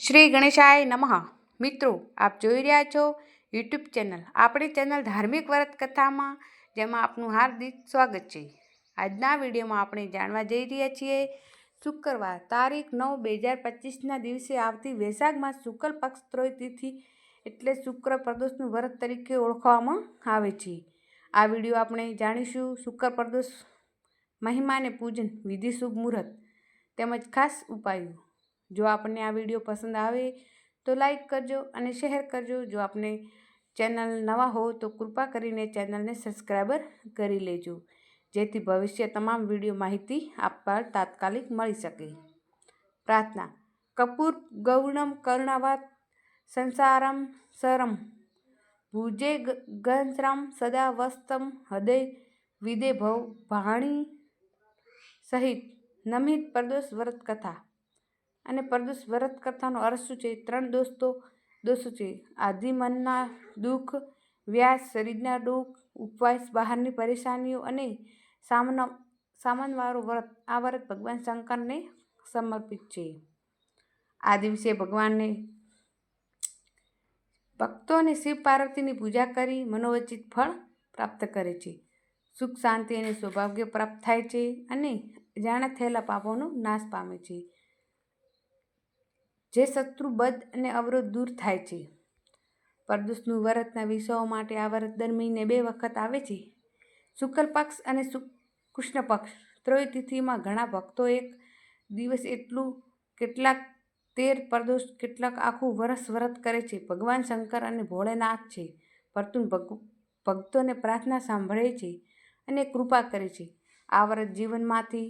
શ્રી ગણેશાય નમઃ. મિત્રો, આપ જોઈ રહ્યા છો યુટ્યુબ ચેનલ. આપણી ચેનલ ધાર્મિક વ્રત કથામાં જેમાં આપનું હાર્દિક સ્વાગત છે. આજના વિડીયોમાં આપણે જાણવા જઈ રહ્યા છીએ, શુક્રવાર તારીખ નવ બે હજાર પચીસના દિવસે આવતી વૈશાખમાં શુક્લ પક્ષ ત્રોય તિથિ એટલે શુક્ર પ્રદોષનું વ્રત તરીકે ઓળખવામાં આવે છે. આ વીડિયો આપણે જાણીશું શુક્ર પ્રદોષ મહિમાને પૂજન વિધિ શુભ મુહૂર્ત તેમજ ખાસ ઉપાયો. જો આપણને આ વીડિયો પસંદ આવે તો લાઈક કરજો અને શેર કરજો. જો આપને ચેનલ નવા હો તો કૃપા કરીને ચેનલને સબસ્ક્રાઈબર કરી લેજો. જેથી ભવિષ્ય તમામ વીડિયો માહિતી આપવા તાત્કાલિક મળી શકે. પ્રાર્થના, કપૂર, ગૌણમ, કર્ણવાત, સંસારમ સરમ ભુજે ગંસરામ સદા વસ્તમ, હૃદય, વિદે ભવ, ભાણી, સહિત નમિત, પરદોષ વ્રત કથા અને પરદોષ વ્રત કથાનો અર્થ શું છે? ત્રણ દોસ્તો દોષો છે. આધિમનના દુઃખ, વ્યાસ, શરીરના દુઃખ, ઉપવાસ, બહારની પરેશાનીઓ અને સામનો, સામાનવાળું વ્રત. આ વ્રત ભગવાન શંકરને સમર્પિત છે. આ દિવસે ભગવાનને ભક્તો અને શિવ પાર્વતીની પૂજા કરી મનોવચિત ફળ પ્રાપ્ત કરે છે. સુખ, શાંતિ અને સૌભાગ્ય પ્રાપ્ત થાય છે અને જાણે થયેલા પાપોનો નાશ પામે છે. જે શત્રુ બધ અને અવરોધ દૂર થાય છે. પરદુષનું વ્રતના વિષયો માટે આ વ્રત દર મહિને બે વખત આવે છે. શુક્લ પક્ષ અને કૃષ્ણ પક્ષ ત્રય તિથિમાં ઘણા ભક્તો એક દિવસ એટલું કેટલાક તેર પરદોષ કેટલાક આખું વરસ વ્રત કરે છે. ભગવાન શંકર અને ભોળેનાથ છે. પરંતુ ભક્તોને પ્રાર્થના સાંભળે છે અને કૃપા કરે છે. આ વ્રત જીવનમાંથી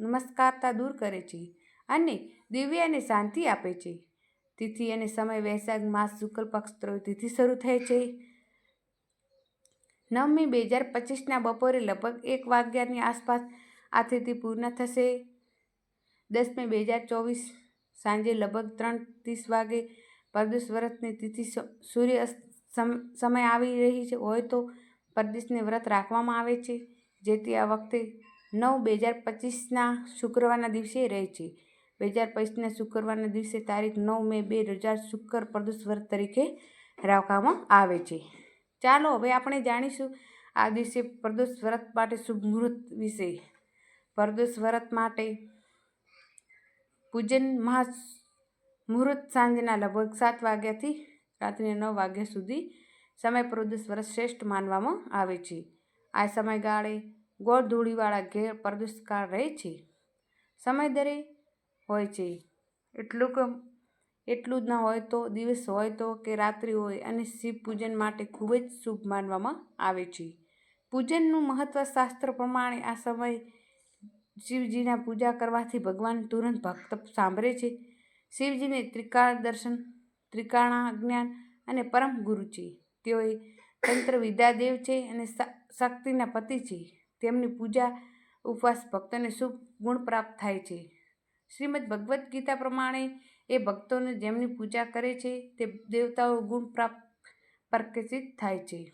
નમસ્કારતા દૂર કરે છે. અને દિવ્યાને શાંતિ આપે છે. તિથિ અને સમય વૈશાખ માસ શુક્લ પક્ષ ત્રણ તિથિ શરૂ થાય છે. નવમી બે હજાર પચીસના બપોરે લગભગ એક વાગ્યાની આસપાસ આ તિથિ પૂર્ણ થશે. દસમી બે હજાર ચોવીસ સાંજે લગભગ ત્રણ ત્રીસ વાગે પરદેશ વ્રતની તિથિ સૂર્ય સમય આવી રહી છે હોય તો પરદેશને વ્રત રાખવામાં આવે છે, જેથી આ વખતે નવ બે હજાર પચીસના શુક્રવારના દિવસે રહે છે. બે હજાર પચીસના શુક્રવારના દિવસે તારીખ નવ મે બે હજાર શુક્ર પ્રદોષ વ્રત તરીકે રાખવામાં આવે છે. ચાલો, હવે આપણે જાણીશું આ દિવસે પ્રદોષ વ્રત માટે શુભ મુહૂર્ત વિશે. પ્રદોષ વ્રત માટે પૂજન મહા મુહૂર્ત સાંજના લગભગ સાત વાગ્યાથી રાત્રિના નવ વાગ્યા સુધી સમય પ્રદોષ વ્રત શ્રેષ્ઠ માનવામાં આવે છે. આ સમયગાળે ગોળ ધૂળીવાળા ઘેર પ્રદોષકાળ રહે છે. સમય દરે હોય છે. એટલું કે એટલું જ ન હોય તો, દિવસ હોય તો કે રાત્રિ હોય, અને શિવ પૂજન માટે ખૂબ જ શુભ માનવામાં આવે છે. પૂજનનું મહત્ત્વ શાસ્ત્ર પ્રમાણે આ સમય શિવજીના પૂજા કરવાથી ભગવાન તુરંત ભક્ત સાંભળે છે. શિવજીને ત્રિકાળ દર્શન ત્રિકાણા જ્ઞાન અને પરમ ગુરુ છે. તેઓ તંત્ર વિદ્યાદેવ છે અને શક્તિના પતિ છે. તેમની પૂજા ઉપવાસ ભક્તોને શુભ ગુણ પ્રાપ્ત થાય છે. શ્રીમદ ભગવદ્ ગીતા પ્રમાણે એ ભક્તોને જેમની પૂજા કરે છે, તે દેવતાઓ ગુણ પ્રાપ્ત પ્રકાશિત થાય છે.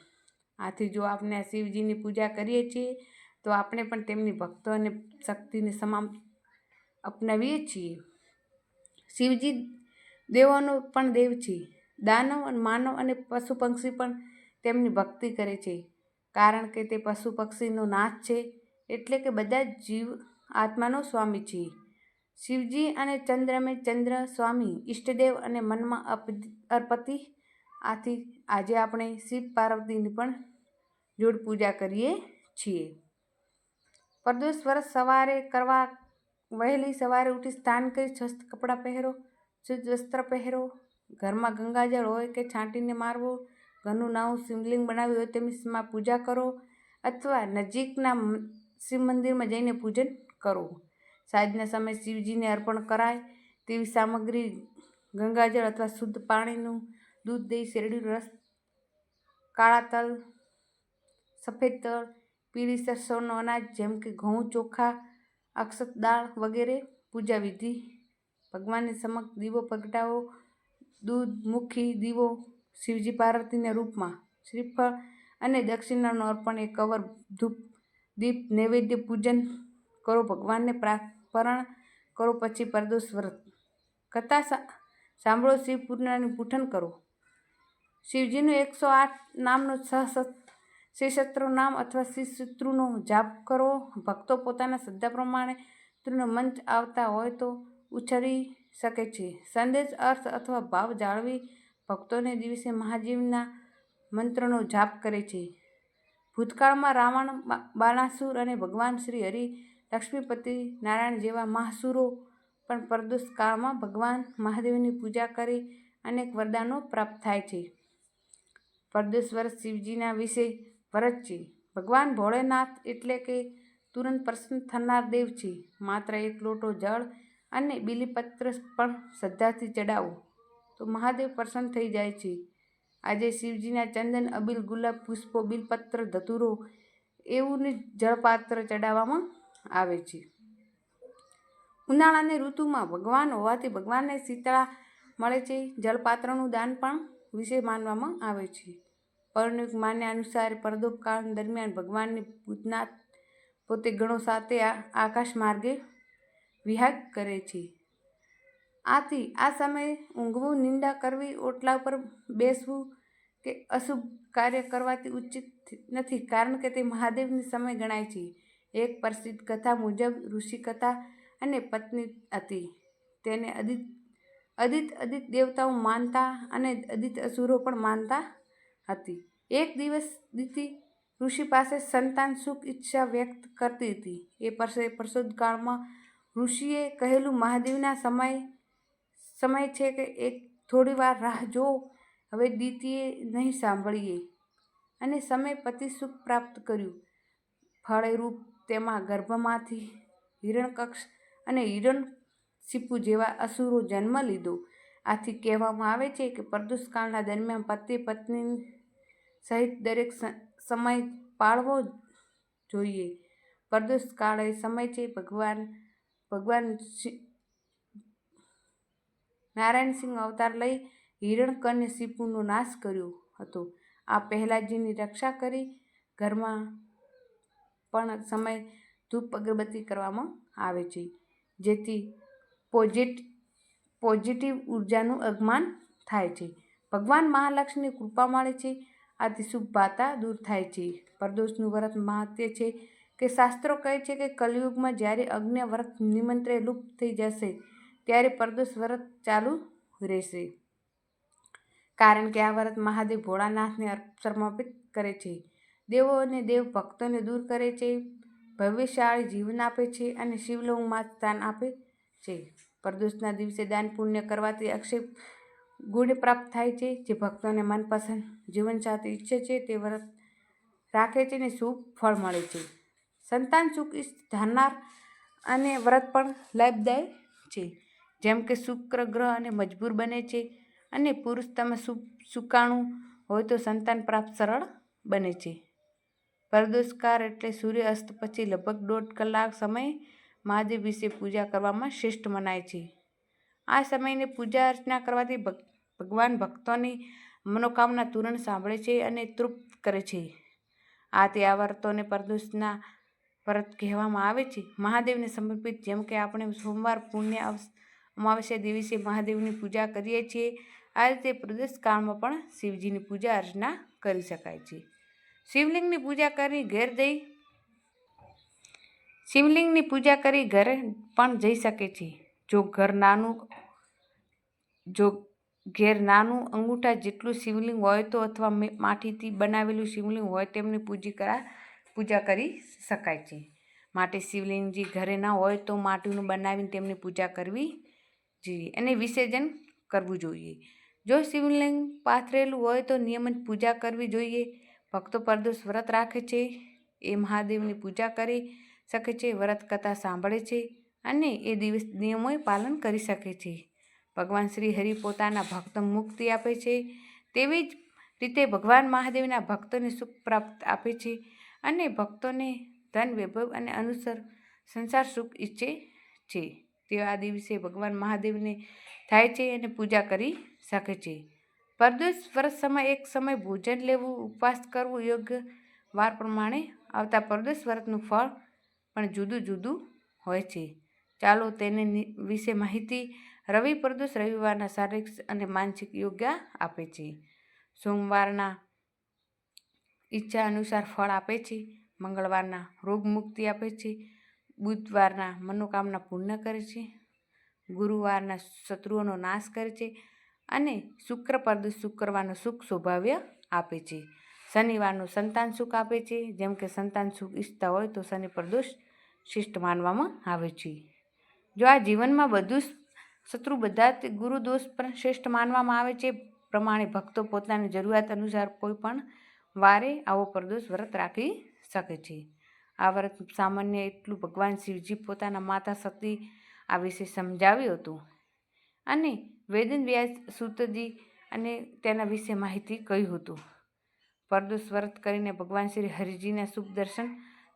આથી જો આપણે આ શિવજીની પૂજા કરીએ છીએ, તો આપણે પણ તેમની ભક્તો અને શક્તિને સમાન અપનાવીએ છીએ. શિવજી દેવોનો પણ દેવ છે. દાનવ અને માનવ અને પશુ પક્ષી પણ તેમની ભક્તિ કરે છે. કારણ કે તે પશુ પક્ષીનો નાશ છે, એટલે કે બધા જ જીવ આત્માનો સ્વામી છે. શિવજી અને ચંદ્રમે ચંદ્ર, સ્વામી, ઈષ્ટદેવ અને મનમાં અર્પતિ. આથી આજે આપણે શિવ પાર્વતીની પણ જોડ પૂજા કરીએ છીએ. પ્રદોષ વર્ષ સવારે કરવા વહેલી સવારે ઉઠી સ્નાન કરી સ્વસ્થ કપડાં પહેરો, શુદ્ધ વસ્ત્ર પહેરો. ઘરમાં ગંગાજળ હોય કે છાંટીને મારવો, ઘરનું નાવું શિવલિંગ બનાવ્યું હોય તેમની પૂજા કરો અથવા નજીકના શિવ મંદિરમાં જઈને પૂજન કરો. સાંજના સમયે શિવજીને અર્પણ કરાય તેવી સામગ્રી ગંગાજળ અથવા શુદ્ધ પાણીનું દૂધ દહીં શેરડીનો રસ, કાળા તલ, સફેદ તલ, પીળી સરસવનો અનાજ જેમ કે ઘઉં, ચોખા, અક્ષત દાળ વગેરે પૂજા વિધિ, ભગવાનની સમક્ષ દીવો પ્રગટાવો, દૂધ, મુખી, દીવો, શિવજી પાર્વતીના રૂપમાં શ્રીફળ અને દક્ષિણાનું અર્પણ, એ કવર, ધૂપ, દીપ, નૈવેદ્ય પૂજન કરો, ભગવાનને પ્રાપરણ કરો પછી પરદોષ વ્રત કથા સાંભળો શિવ પૂર્ણાનું પૂઠન કરો. શિવજીનું એકસો આઠ નામનું સહસત શ્રીશસ્ત્રો નામ અથવા શ્રીસૂત્રુનો જાપ કરો. ભક્તો પોતાના શ્રદ્ધા પ્રમાણે ત્રુનો મંચ આવતા હોય તો ઉછરી શકે છે. સંદેશ, અર્થ અથવા ભાવ જાળવી ભક્તોને દિવસે મહાજીવના મંત્રનો જાપ કરે છે. ભૂતકાળમાં રાવણ બાણાસુર અને ભગવાન શ્રી હરિ લક્ષ્મીપતિ નારાયણ જેવા મહાસુરો પણ પ્રદોષ કાળમાં ભગવાન મહાદેવની પૂજા કરી અનેક વરદાનો પ્રાપ્ત થાય છે. વર્ષ શિવજીના વિશે વ્રત છે. ભગવાન ભોળેનાથ એટલે કે તુરંત પ્રસન્ન થનાર દેવ છે. માત્ર એક લોટો જળ અને બીલીપત્ર પણ શ્રદ્ધાથી ચડાવો તો મહાદેવ પ્રસન્ન થઈ જાય છે. આજે શિવજીના ચંદન, અબીલ ગુલાબ, પુષ્પો, બિલપત્ર, ધતુરો એવું જળપાત્ર ચડાવવામાં આવે છે. ઉનાળાની ઋતુમાં ભગવાન હોવાથી ભગવાનને શીતળા મળે છે. જળપાત્રનું દાન પણ વિશે માનવામાં આવે છે. પૌર્ણિક માન્યા અનુસાર પરદોકાળ દરમિયાન ભગવાનની ભૂતનાથ પોતે ગણો સાથે આકાશ માર્ગે વિહાર કરે છે. આથી આ સમયે ઊંઘવું, નિંદા કરવી, ઓટલા પર બેસવું કે અશુભ કાર્ય કરવાથી ઉચિત નથી. કારણ કે તે મહાદેવની સમય ગણાય છે. એક પ્રસિદ્ધ કથા મુજબ ઋષિ કથા અને પત્ની હતી. તેને અદિત અદિત અદિત દેવતાઓ માનતા અને અદિત અસુરો પણ માનતા હતી. એક દિવસ દિતિ ઋષિ પાસે સંતાન સુખ ઈચ્છા વ્યક્ત કરતી હતી. એ પરસે પ્રસોદકાળમાં ઋષિએ કહેલું મહાદેવના સમય સમય છે કે એક થોડી વાર રાહ જો હવે દીતીએ નહીં સાંભળીએ. અને સમય પતિ સુખ પ્રાપ્ત કર્યું. ફળેરૂપ તેમાં ગર્ભમાંથી હિરણકક્ષ અને હિરણ શિપુ જેવા અસુરો જન્મ લીધો. આથી કહેવામાં આવે છે કે પ્રદુષકાળના દરમિયાન પતિ પત્ની સહિત દરેક સમય પાળવો જોઈએ. પ્રદુષકાળ એ સમય છે ભગવાન ભગવાન નારાયણસિંહ અવતાર લઈ હિરણકન્ય સિપુનો નાશ કર્યો હતો. આ પહેલાજીની રક્ષા કરી ઘરમાં પણ સમય ધૂપ અગરબત્તી કરવામાં આવે છે, જેથી પોઝિટ, પોઝિટિવ ઉર્જાનું આગમન થાય છે. ભગવાન મહાલક્ષ્મીની કૃપા મળે છે. આથી શુભ વાતા દૂર થાય છે. પરદોષનું વ્રત મહાત્ય છે કે શાસ્ત્રો કહે છે કે કલયુગમાં જ્યારે અગ્નિ વ્રત નિમંત્રે લુપ્ત થઈ જશે, ત્યારે પરદોષ વ્રત ચાલુ રહેશે. કારણ કે આ વ્રત મહાદેવ ભોળાનાથને સમર્પિત કરે છે. દેવો અને દેવ ભક્તોને દૂર કરે છે ભવ્યશાળી જીવન આપે છે અને શિવલોંગમાં સ્થાન આપે છે. પ્રદોષના દિવસે દાન પુણ્ય કરવાથી અક્ષય ગુણ પ્રાપ્ત થાય છે, જે ભક્તોને મનપસંદ જીવનસાથી ઈચ્છે છે, તે વ્રત રાખે છે અને શુભ ફળ મળે છે. સંતાન સુખ ધારનાર અને વ્રત પણ લાભદાય છે. જેમ કે શુક્ર ગ્રહ અને મજબૂર બને છે અને પુરુષ તમે સુકાણું હોય તો સંતાન પ્રાપ્ત સરળ બને છે. પ્રદોષકાર એટલે સૂર્ય અસ્ત પછી લગભગ દોઢ કલાક સમય મહાદેવ વિશે પૂજા કરવામાં શ્રેષ્ઠ મનાય છે. આ સમયને પૂજા અર્ચના કરવાથી ભગવાન ભક્તોની મનોકામના તુરંત સાંભળે છે અને તૃપ્ત કરે છે. આ તહેવારતોને પરદુષના વ્રત કહેવામાં આવે છે. મહાદેવને સમર્પિત જેમ કે આપણે સોમવાર પુણ્ય અમાવસ્યા દિવસે મહાદેવની પૂજા કરીએ છીએ, આ રીતે પ્રદોષ કાળમાં પણ શિવજીની પૂજા અર્ચના કરી શકાય છે. શિવલિંગની પૂજા કરી ઘેર જઈ શિવલિંગની પૂજા કરી ઘરે પણ જઈ શકે છે. જો ઘર નાનું, જો ઘેર નાનું અંગૂઠા જેટલું શિવલિંગ હોય તો અથવા માટીથી બનાવેલું શિવલિંગ હોય તેમની પૂજી કરા, પૂજા કરી શકાય છે. માટે શિવલિંગજી ઘરે ના હોય તો માટીનું બનાવીને તેમની પૂજા કરવી જોઈએ અને વિસર્જન કરવું જોઈએ. જો શિવલિંગ પાથરેલું હોય તો નિયમિત પૂજા કરવી જોઈએ. ભક્તો પરદોષ વ્રત રાખે છે, એ મહાદેવની પૂજા કરી શકે છે, વ્રત કથા સાંભળે છે અને એ દિવસ નિયમોએ પાલન કરી શકે છે. ભગવાન શ્રી હરિ પોતાના ભક્તો મુક્તિ આપે છે, તેવી જ રીતે ભગવાન મહાદેવના ભક્તોને સુખ પ્રાપ્ત આપે છે અને ભક્તોને ધન, વૈભવ અને અનુસર સંસાર સુખ ઈચ્છે છે. તેઓ આ દિવસે ભગવાન મહાદેવને થાય છે અને પૂજા કરી શકે છે. પ્રદોષ વ્રત સમય એક સમય ભોજન લેવું, ઉપવાસ કરવું યોગ્ય વાર પ્રમાણે આવતા પરદોષ વ્રતનું ફળ પણ જુદું જુદું હોય છે. ચાલો તેને વિશે માહિતી રવિ પ્રદોષ રવિવારના શારીરિક અને માનસિક યોગ્ય આપે છે. સોમવારના ઈચ્છા અનુસાર ફળ આપે છે, મંગળવારના રોગ મુક્તિ આપે છે, બુધવારના મનોકામના પૂર્ણ કરે છે, ગુરુવારના શત્રુઓનો નાશ કરે છે અને શુક્ર પ્રદોષ શુક્રવારનો સુખ સ્વભાવ્ય આપે છે. શનિવારનું સંતાન સુખ આપે છે. જેમ કે સંતાન સુખ ઈચ્છતા હોય તો શનિ પ્રદોષ શિષ્ટ માનવામાં આવે છે. જો આ જીવનમાં બધું શત્રુ બધા ગુરુ દોષ પણ શ્રેષ્ઠ માનવામાં આવે છે, પ્રમાણે ભક્તો પોતાની જરૂરિયાત અનુસાર કોઈ પણ વારે આવો પ્રદોષ વ્રત રાખી શકે છે. આ વ્રત સામાન્ય એટલું ભગવાન શિવજી પોતાના માતા સતી આ વિશે સમજાવ્યું હતું. અને વેદન વ્યાસ સૂતજી અને તેના વિશે માહિતી કહ્યું હતું. પરદોષ વ્રત કરીને ભગવાન શ્રી હરિજીને શુભ દર્શન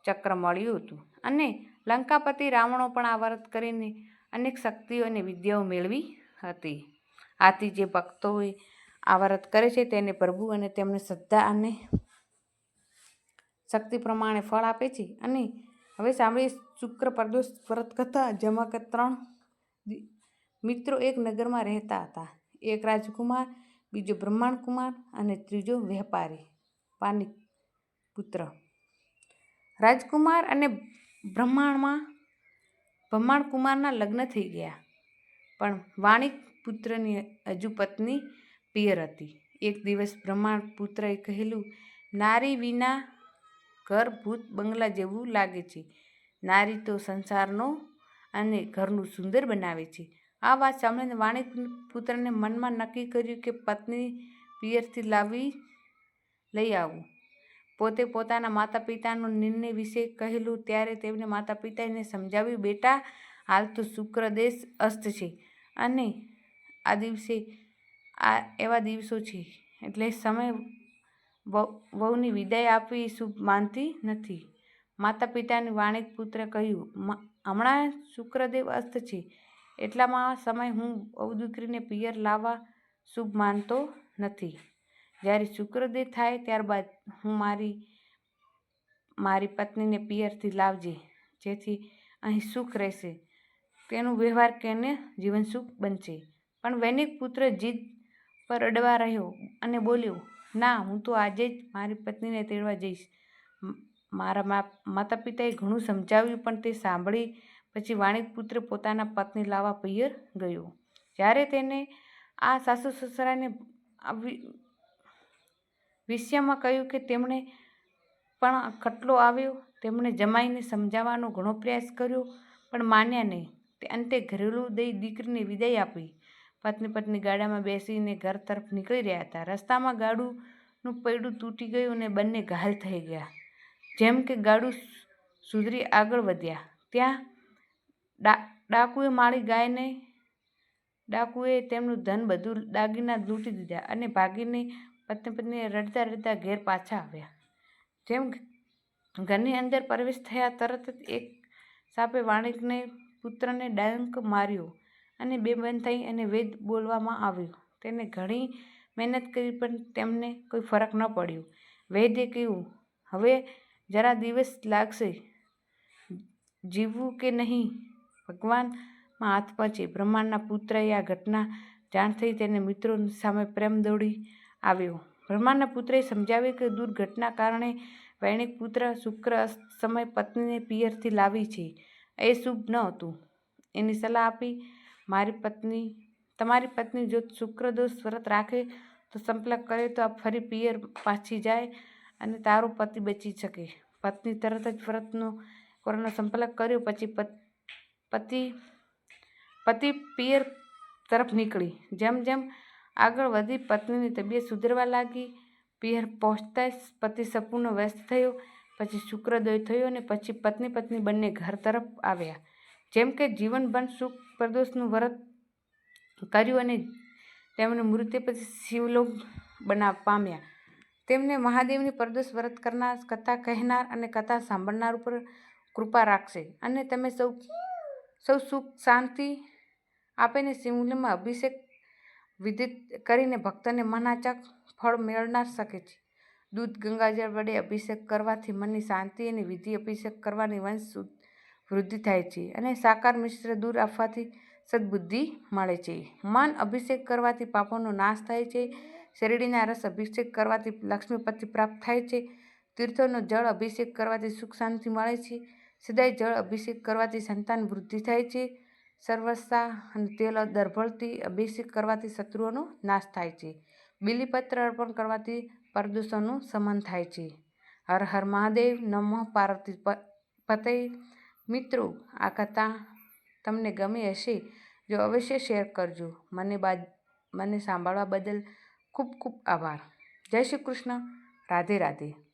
ચક્ર મળ્યું હતું અને લંકાપતિ રાવણો પણ આ વ્રત કરીને અનેક શક્તિઓ અને વિદ્યાઓ મેળવી હતી. આથી જે ભક્તોએ આ વ્રત કરે છે તેને પ્રભુ અને તેમને શ્રદ્ધા અને શક્તિ પ્રમાણે ફળ આપે છે. અને હવે સાંભળીએ શુક્ર પ્રદોષ વ્રત કથા, જેમાં કે ત્રણ મિત્રો એક નગરમાં રહેતા હતા. એક રાજકુમાર, બીજો બ્રહ્માંડકુમાર અને ત્રીજો વેપારી પાનિક પુત્ર રાજકુમાર અને બ્રહ્માંડમાં, બ્રહ્માંડકુમારના લગ્ન થઈ ગયા, પણ વાણિક પુત્રની હજુ પત્ની પિયર હતી. એક દિવસ બ્રહ્માંડ પુત્રએ કહેલું, નારી વિના ઘર ભૂત બંગલા જેવું લાગે છે. નારી તો સંસારનો અને ઘરનું સુંદર બનાવે છે. આ વાત સાંભળીને વાણિક પુત્રને મનમાં નક્કી કર્યું કે પત્ની પિયરથી લાવી લઈ આવું. પોતે પોતાના માતા પિતાનો નિર્ણય વિશે કહેલું ત્યારે તેમને માતા પિતાને સમજાવ્યું, બેટા, હાલ તો શુક્ર દેશ અસ્ત છે અને આ દિવસે આ એવા દિવસો છે, એટલે સમય વહુની વિદાય આપવી શુભ માનતી નથી. માતા પિતાની વાણિક પુત્રે કહ્યું હમણાં શુક્રદેવ અસ્ત છે એટલામાં સમય હું અવદુકરીને પિયર લાવવા શુભ માનતો નથી. જ્યારે શુક્રદેવ થાય ત્યારબાદ હું મારી મારી પત્નીને પિયરથી લાવજે, જેથી અહીં સુખ રહેશે. તેનું વ્યવહાર કરીને જીવન સુખ બનશે. પણ વૈનિક પુત્ર જીદ પર અડવા રહ્યો અને બોલ્યો, ના, હું તો આજે જ મારી પત્નીને તેડવા જઈશ. મારા માતા પિતાએ ઘણું સમજાવ્યું, પણ તે સાંભળી પછી વાણિક પુત્ર પોતાના પત્ની લાવા પિયર ગયો. જ્યારે તેને આ સાસુ સસરાને વિષયમાં કહ્યું કે તેમણે પણ ખટલો આવ્યો, તેમણે જમાઈને સમજાવવાનો ઘણો પ્રયાસ કર્યો, પણ માન્યા નહીં. તે અંતે ઘરેલું દઈ દીકરીને વિદાય આપી. પત્ની પત્ની ગાડામાં બેસીને ઘર તરફ નીકળી રહ્યા હતા. રસ્તામાં ગાડુંનું પૈડું તૂટી ગયું અને બંને ઘાયલ થઈ ગયા. જેમ કે ગાડું સુધરી આગળ વધ્યા. ત્યાં ડાકુએ માળી ગાયને, ડાકુએ તેમનું ધન બધું દાગીના લૂંટી દીધા અને ભાગીને પત્ની પત્નીએ રડતા રડતા ઘેર પાછા આવ્યા. જેમ ઘરની અંદર પ્રવેશ થયા, તરત જ એક સાપે વાણિકને પુત્રને ડંક માર્યો અને બેબંધ થઈ અને વેદ બોલવામાં આવ્યો. તેને ઘણી મહેનત કરી, પણ તેમને કોઈ ફરક ન પડ્યો. વૈદ્યે કહ્યું, હવે જરા દિવસ લાગશે. જીવવું કે નહીં? ભગવાનમાં હાથ છે બ્રહ્માંડના પુત્રએ આ ઘટના જાણ થઈ તેને મિત્રો સામે પ્રેમ દોડી આવ્યો. બ્રહ્માંડના પુત્રએ સમજાવ્યું કે દુર્ઘટના કારણે વૈણિક પુત્ર શુક્ર સમય પત્નીને પિયરથી લાવી છે. એ શુભ ન હતું. એની સલાહ આપી, મારી પત્ની, તમારી પત્ની જો શુક્રદોષ વ્રત રાખે તો સંપર્ક કરે તો આ ફરી પિયર પાછી જાય અને તારો પતિ બચી શકે. પત્ની તરત જ વ્રતનો કોરોનો સંપર્ક કર્યો, પછી પત- પતિ પતિ પિયર તરફ નીકળી. જેમ જેમ આગળ વધી પત્નીની તબિયત સુધરવા લાગી, પિયર પહોંચતા જ પતિ સંપૂર્ણ વ્યસ્ત થયો. પછી શુક્રદય થયો અને પછી પત્ની પત્ની બંને ઘર તરફ આવ્યા. જેમ કે જીવનભર સુખ પ્રદોષનું વ્રત કર્યું અને તેમને મૃત્યુ પછી શિવલોક બના પામ્યા. તેમને મહાદેવની પ્રદોષ વ્રત કરનાર, કથા કહેનાર અને કથા સાંભળનાર ઉપર કૃપા રાખશે અને તમે સૌ સૌ સુખ, શાંતિ આપીને શિવલિંગમાં અભિષેક વિધિત કરીને ભક્તને મનાચક ફળ મેળનાર શકે છે. દૂધ, ગંગાજળ વડે અભિષેક કરવાથી મનની શાંતિ અને વિધિ અભિષેક કરવાની વંશ વૃદ્ધિ થાય છે અને સાકાર મિશ્ર દૂર આપવાથી સદબુદ્ધિ મળે છે. મન અભિષેક કરવાથી પાપોનો નાશ થાય છે. શેરડીના રસ અભિષેક કરવાથી લક્ષ્મીપતિ પ્રાપ્ત થાય છે. તીર્થોનો જળ અભિષેક કરવાથી સુખ શાંતિ મળે છે. સદાય જળ અભિષેક કરવાથી સંતાન વૃદ્ધિ થાય છે. સર્વસ્તા અને તેલ દર્ભળથી અભિષેક કરવાથી શત્રુઓનો નાશ થાય છે. બિલીપત્ર અર્પણ કરવાથી પ્રદૂષણનું શમન થાય છે. હર હર મહાદેવ, નમઃ પાર્વતી પતય. મિત્રો, આ કથા તમને ગમી હશે જો અવશ્ય શેર કરજો. મને બાદ, મને સાંભળવા બદલ ખૂબ ખૂબ આભાર. જય શ્રી કૃષ્ણ. રાધે રાધે.